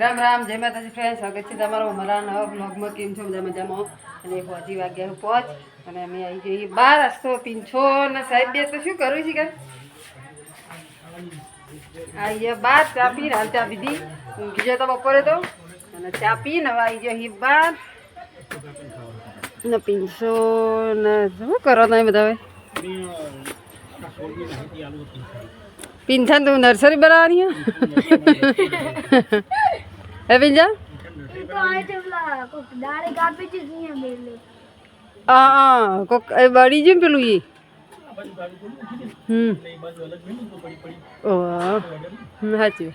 રામ રામ, જય માતાજી ફ્રેન્ડ સ્વાગત છે તમારું અમારા નવા બ્લોગમાં કેમ છો? બધા મજામાં? અને પહોંચી વાગ્યા પહોંચ અને અમે આવી જઈએ બાર, રસ્તો પીંછો ને સાહેબ બે, તો શું કરવું છે કે આવી ગયા બાર, ચા પીને હાલ ચા પીધી. ઊંઘી તો બપોરે તો. અને ચા પીને હવે આવી ગયો બાર. ને પીંછો ને શું કરો તમે બધા હવે? પીંછા તો નર્સરી બનાવવાની હે? હે, હા, કોક એ બળી જેમ પેલું ઈ? હમ. ઓહ સાચી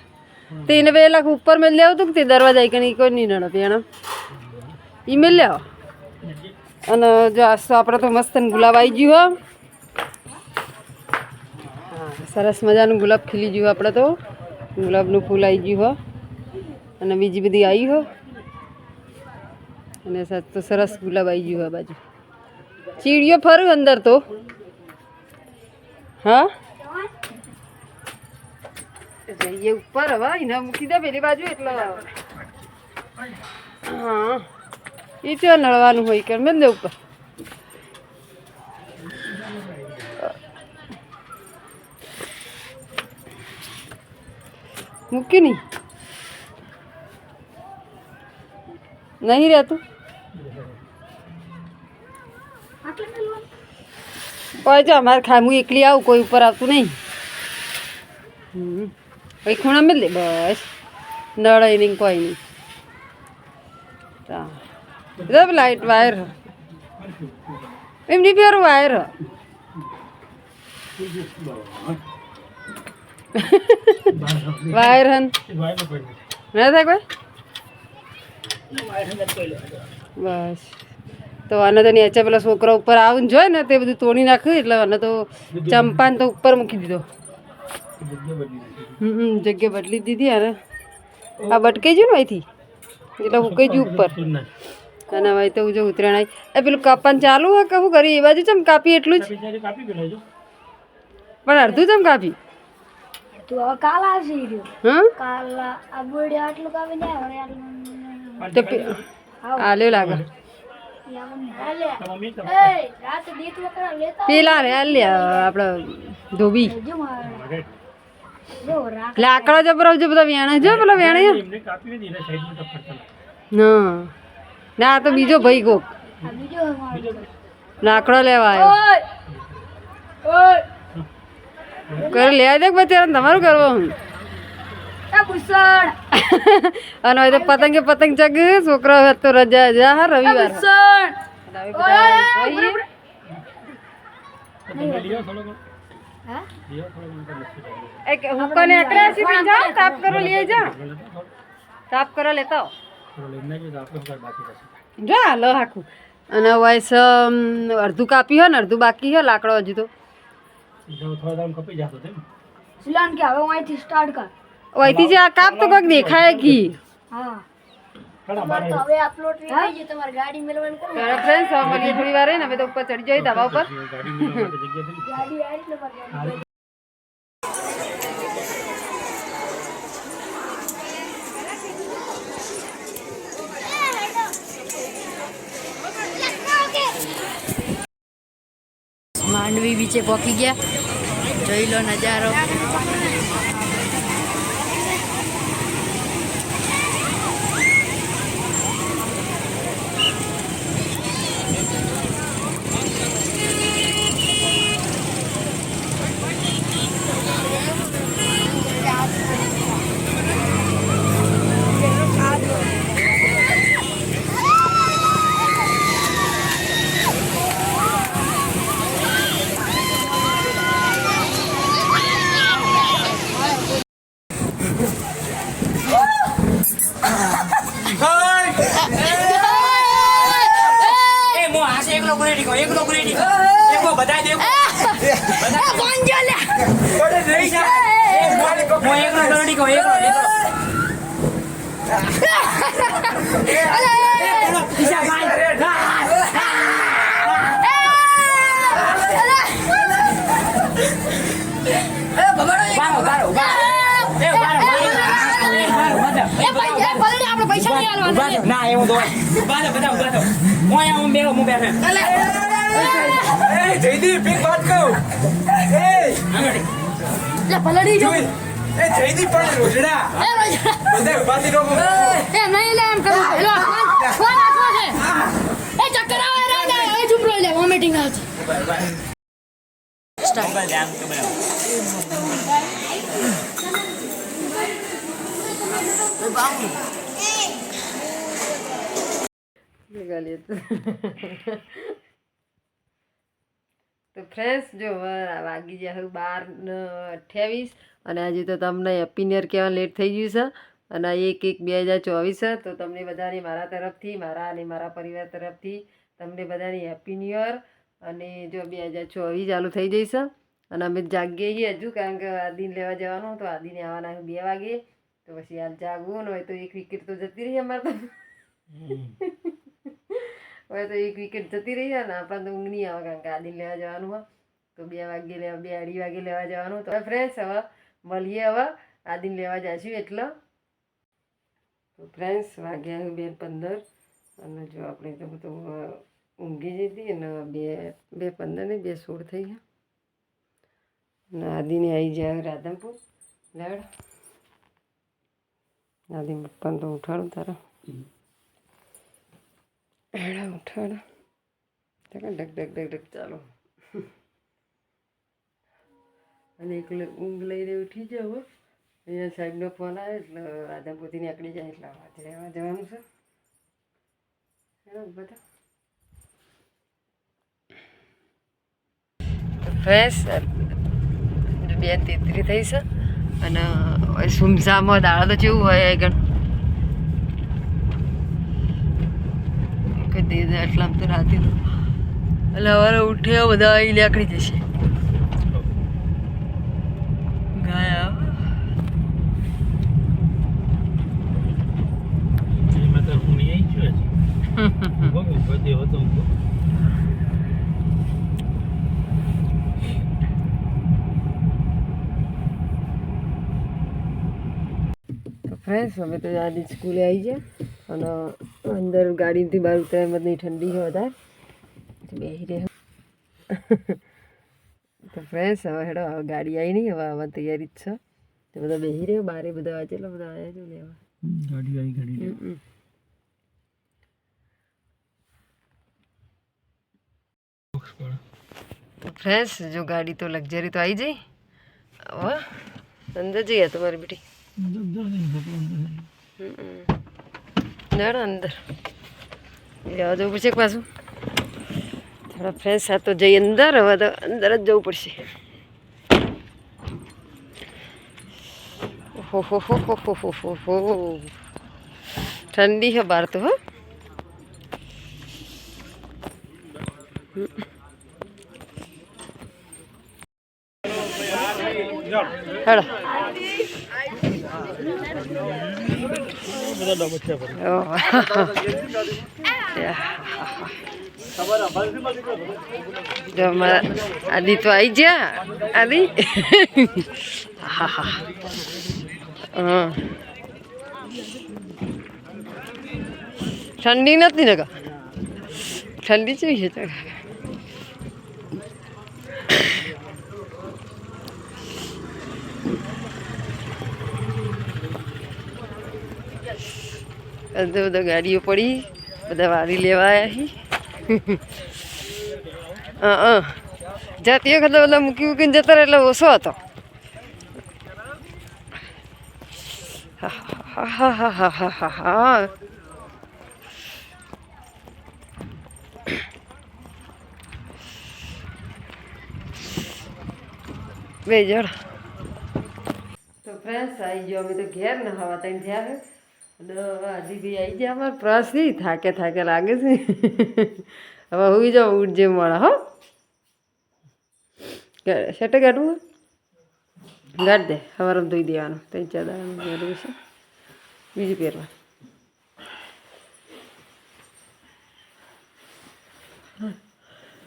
તે બે લાખ ઉપર મેં લેવું હતું તે દરવાજા કે નહીં કોઈ નહીં નડે પેણ ઈ મેં લેવો. અને જો આજ તો મસ્ત ગુલાબ આવી ગયું, હા. સરસ મજાનું ગુલાબ ખીલી ગયું આપણે તો. ગુલાબનું ફૂલ આવી ગયું, હો. અને બીજી બધી આવી હો. અને તો સરસ ગુલાબ આવી ગયું આ બાજુ. ચીડિયો ફરું અંદર તો. હા? જઈએ ઉપર હવે એને મૂકી દે પેલી બાજુ એટલે. હા. એ ચો નળવાનું હોય કે દે ઉપર. મૂકી નહીં? નહીં રહેતું? કોઈ જો અમારે ખાય હું એકલી આવું, કોઈ ઉપર આવતું નહીં. કોઈ ખૂણા મેં લે, બસ. નડાય નહીં, કોઈ નહીં. જબ લાઈટ વાયર એમની પેર વાયર વાયર હન. ના થાય કોઈ? બસ. તો આને તો નીચે પેલા છોકરા ઉપર આવીને જોય ને તે બધું તોડી નાખ્યું એટલે આને તો ચંપાને તો ઉપર મૂકી દીધો. હમ જગ્યા બદલી દીધી અને આ બટકાઈ ગયું ને અહીંથી? એટલે મૂકી ગયું ઉપર. અને હવે તો જો ઉતરાણ આવી. એ પેલું કાપવાનું ચાલુ હોય કે શું કરી એ બાજુ ચમ કાપી એટલું જ? પણ અડધું ચમ કાપી કાલ આવશે હા કાલ આ આટલું કાપી આટલું તો આલ્યો લાગે. પેલા રે આપડે ધોબી. લાકડા જબરો જો બધા વેણા જો પેલા વેણા ના. ના આ તો બીજો ભાઈ કોક. લાકડો લેવા આવ્યો કર લેવા દે બચારા તમારું કરવું! અને હવે તો પતંગે પતંગ ચગ છોકરો હવે તો રજા જા હા રવિવાર. તાપ કરો લઈ જા તાપ કરો લેતા. જો હાલો હાખું. અને વયસ અડધું કાપી હો ને અડધું બાકી હે લાકડો હજુ તો. સુલાન કે હવે અહીંથી સ્ટાર્ટ કર. વયથી જે આ કાપ તો કંઈક દેખાય કી. હા. તમારે તો હવે અપલોડ થઈ ગઈ તમારે ગાડી મેળવવાનું કરો તારા ફ્રેન્ડ્સ હવે થોડી વાર ને અમે તો ઉપર ચડી જઈએ ધાબા ઉપર. માંડવી બીચે પહોંચી ગયા. જોઈ લો નજારો. ગ્રેડી કો એકલો ગ્રેડી કો એકો બધા દે બધા કોણ જો ના એવું દો બધા બધા હું બેઠા એ જયદીપ વાત કહું? એ લે પલડી જો. એ જયદી પણ રોજડા. એ રોજડા. બધા ઉભાતી થઈ એ નહીં લે એમ કરું. હેલો ફોન ફોન છે? એ ચક્કર આવે રે ને એ ચૂપ રહી લે વોમિટિંગ આવે છે તો બનાવો. નિકાલીએ તો ફ્રેન્ડ્સ જો વાગી ગયા બાર અઠ્યાવીસ અને આજે તો તમને હેપી ન્યર કહેવા લેટ થઈ ગયું છે. અને એક એક બે હજાર ચોવીસ તો તમને બધાને મારા તરફથી, મારા અને મારા પરિવાર તરફથી તમને બધાને હેપી ન્યર અને જો બે હજાર ચોવીસ ચાલુ થઈ જઈશ અને અમે જાગીએ છીએ હજુ, કારણ કે આદિને લેવા જવાનું, તો આદિને આવવાના બે વાગે. તો પછી હાલ જાગવું ન હોય તો એક વિકેટ તો જતી રહી અમારે તો. હવે તો એક વિકેટ જતી રહી જાય ને આપણને ઊંઘ નહીં આવે કારણ કે આદિને લેવા જવાનું હોય. તો બે વાગે લેવા, બે અઢી વાગે લેવા જવાનું. તો ફ્રેન્ડ્સ હવે, મળીએ હવે. આદિને લેવા જઈશું એટલે. તો ફ્રેન્ડ્સ વાગ્યા બે પંદર. અને જો આપણે તો તો ઊંઘી જતી અને બે બે પંદર ને બે સોળ થઈ ગયા. અને આદિને આવી જાય રાધનપુર. લેવડ. આદિ પપ્પાને તો ઉઠાડું તારા. હેડા ઉઠાડા. ઢક ઢક ઢક ડક ચાલો. અને એક ઊંઘ લઈને ઉઠી જાવ અહીંયા સાહેબનો ફોન આવે એટલે રાધાપુરથી નીકળી જાય એટલે વાત રહેવા જવાનું છે. બધા ફ્રેશ, બે તેત્રી થઈ છે. અને સુમસામાં દાળ તો જેવું હોય, આગળ? કે દે દે આટલામ તો રાતે તો. એટલે હવે ઉઠે બધા અહીં લેકડી જશે. ગયા. ફ્રેન્ડ્સ અમે તો આજે સ્કૂલે આવી ગયા. અને અંદર ગાડીથી બહાર ઉતરાય મત નહીં ઠંડી છે વધારે બેસી રહે તો ફ્રેન્ડ્સ હવે હેડો હવે ગાડી આવી નહીં હવે આવવાની તૈયારી જ છે તો બધા બેસી રહ્યો બારે બધા આજે એટલે બધા આવ્યા જો લેવા ગાડી આવી ગાડી હમ, હમ. તો ફ્રેન્ડ્સ જો ગાડી તો લક્ઝરી તો આવી જઈ હવે અંદર જઈએ તમારી બેટી ના અંદર જવા જવું પડશે પાછું. થોડા ફ્રેન્ડ્સ સાથે તો જઈ અંદર હવે તો અંદર જ જવું પડશે. હો હો હો હો હો હો હો હો. ઠંડી હે બહાર તો, હો. હેડો ઓહ. જો અમારા આદિ તો આવી ગયા આદિ હા હા હા ઠંડી નથી ને કા ઠંડી છે છે તો બધા બધા ગાડીઓ પડી, બધા વારી લેવા આવ્યા જાતી વખતે બધા મૂકી મૂકીને જતા એટલે ઓછો હતો. બે જણ. તો ફ્રેન્ડ્સ આવી ગયો અમે તો ઘેર ન હવા તઈને હજી બી આવી ગયા અમારે પ્રસ નહીં થાકે થાકે લાગે છે. હવે હું જાઉં ઉઠજે મળે હો. શેટે કાઢવું ગાઢ દે સવારે ધોઈ દેવાનું. ત્રણ, ચાર દાડાનું પહેરવું છે. બીજું પહેરવા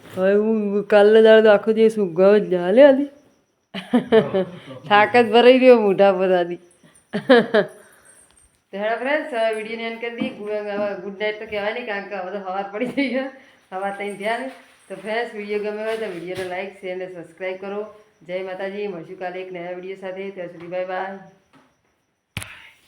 હવે હું કાલે દાડો આખો દિવસ ઊંઘાવ જ હાલે, આદી. થાક જ ભરાઈ રહ્યો, મોઢા આદી. તો હેડો ફ્રેન્ડ્સ વિડીયોને એન્ડ કરી દઈએ. ગુડ નાઇટ તો કહેવાય નહીં, કારણ કે હવે તો હવાર પડી થઈ ગયો હવા ત્રણ ધ્યાન તો ફ્રેન્ડ્સ વીડિયો ગમે હોય તો વિડીયોને લાઈક શેર અને સબસ્ક્રાઈબ કરો. જય માતાજી, મળશું કાલે એક નયા વીડિયો સાથે. ત્યાં સુધી બાય બાય